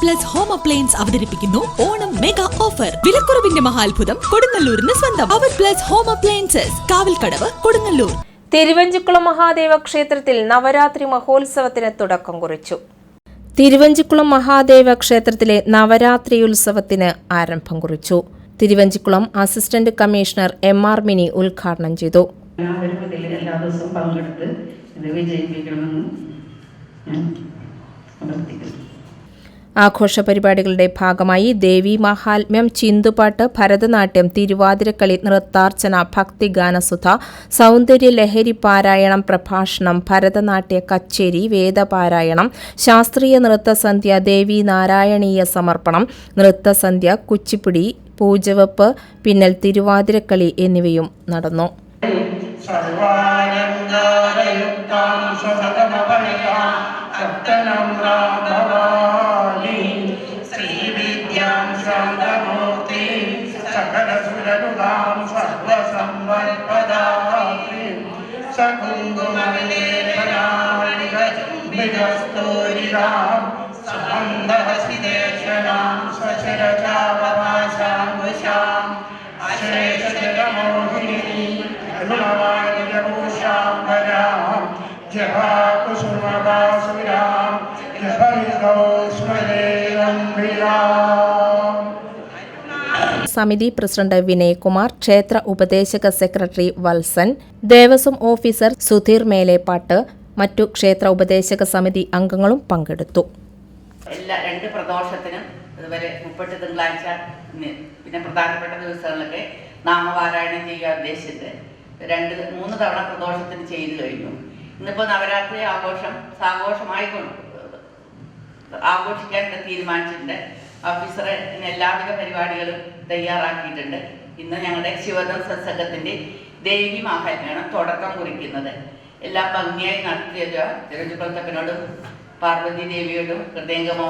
Plus home appliance അവതരിപ്പിക്കുന്നു. Onam mega offer വിലക്കുറവിന്റെ മഹാത്ഭുതം കൊടുങ്ങല്ലൂരിന് സ്വന്തം. അവർ plus home appliances Kavalkadavu Kodungallur. Thiruvanchikulam Mahadeva ക്ഷേത്രത്തിൽ നവരാത്രി മഹോത്സവത്തിന് തുടക്കം കുറിച്ചു. തിരുവഞ്ചിക്കുളം മഹാദേവ ക്ഷേത്രത്തിലെ നവരാത്രി ഉത്സവത്തിന് ആരംഭം കുറിച്ചു. Thiruvanchikulam assistant commissioner M R Mini ഉദ്ഘാടനം ചെയ്തു. എല്ലാവരും എല്ലാ ദിവസവും പങ്കെടുത്ത് ഇത് വിജയിപ്പിക്കണമെന്ന് ആഘോഷ പരിപാടികളുടെ ഭാഗമായി ദേവി മഹാത്മ്യം ചിന്തുപാട്ട് ഭരതനാട്യം തിരുവാതിരക്കളി നൃത്താർച്ചന ഭക്തിഗാനസുധ സൗന്ദര്യ ലഹരി പാരായണം പ്രഭാഷണം ഭരതനാട്യ കച്ചേരി വേദപാരായണം ശാസ്ത്രീയ നൃത്തസന്ധ്യ ദേവി നാരായണീയ സമർപ്പണം നൃത്തസന്ധ്യ കുച്ചിപ്പുടി പൂജവപ്പ് പിന്നൽ തിരുവാതിരക്കളി എന്നിവയും നടന്നു. സർവാലങ്കാരയുക്താം സ്വസതമപണിതാം സപ്തനമ്രാം ഭവാനി స్కందమూర్తి సకల సురనుగాం సర్వ సంవర్పదాశ్రీ సకుంగుమలినేతనామణిగజుంబిజస్తోరిరాం సమందహసిదేశనాం సచరచావభాషాం విషాం అశ్రేషజగమోహిని హనుమవాణిజభూషాంబరాం జభాకుసుమభాసురాం జభరిదోస్మరేరంభిరాం സമിതി പ്രസിഡന്റ് വിനയകുമാർ ക്ഷേത്ര ഉപദേശക സെക്രട്ടറി വത്സൻ ദേവസ്വം ഓഫീസർ സുധീർ മേലേപ്പാട്ട് മറ്റു ക്ഷേത്ര ഉപദേശക സമിതി അംഗങ്ങളും പങ്കെടുത്തു. എല്ലാ രണ്ട് പ്രദോഷത്തിനും ഇതുവരെ മുപ്പത്തി തിങ്കളാഴ്ച പിന്നെ പ്രധാനപ്പെട്ട ദിവസങ്ങളിലൊക്കെ നാമപാരായണം ചെയ്യാൻ ഉദ്ദേശിച്ചിട്ട് രണ്ട് മൂന്ന് തവണ പ്രദോഷത്തിന് ചെയ്തു കഴിഞ്ഞു. ഇന്നിപ്പോൾ നവരാത്രി ആഘോഷം സാഘോഷമായി ആഘോഷിക്കാൻ തീരുമാനിച്ചിട്ടുണ്ട്. ഓഫീസറെ എല്ലാവിധ പരിപാടികളും തയ്യാറാക്കിയിട്ടുണ്ട്. ഇന്ന് ഞങ്ങളുടെ ശിവദം സത്സംഗത്തിന്റെ ദേവി മാഹാത്മ്യാണ് തുടക്കം കുറിക്കുന്നത്. എല്ലാം ഭംഗിയായി നടത്തിയത്. തിരുവനന്തപുരത്തപ്പനോടും പാർവതി ദേവിയോടും ഹൃദയംഗമ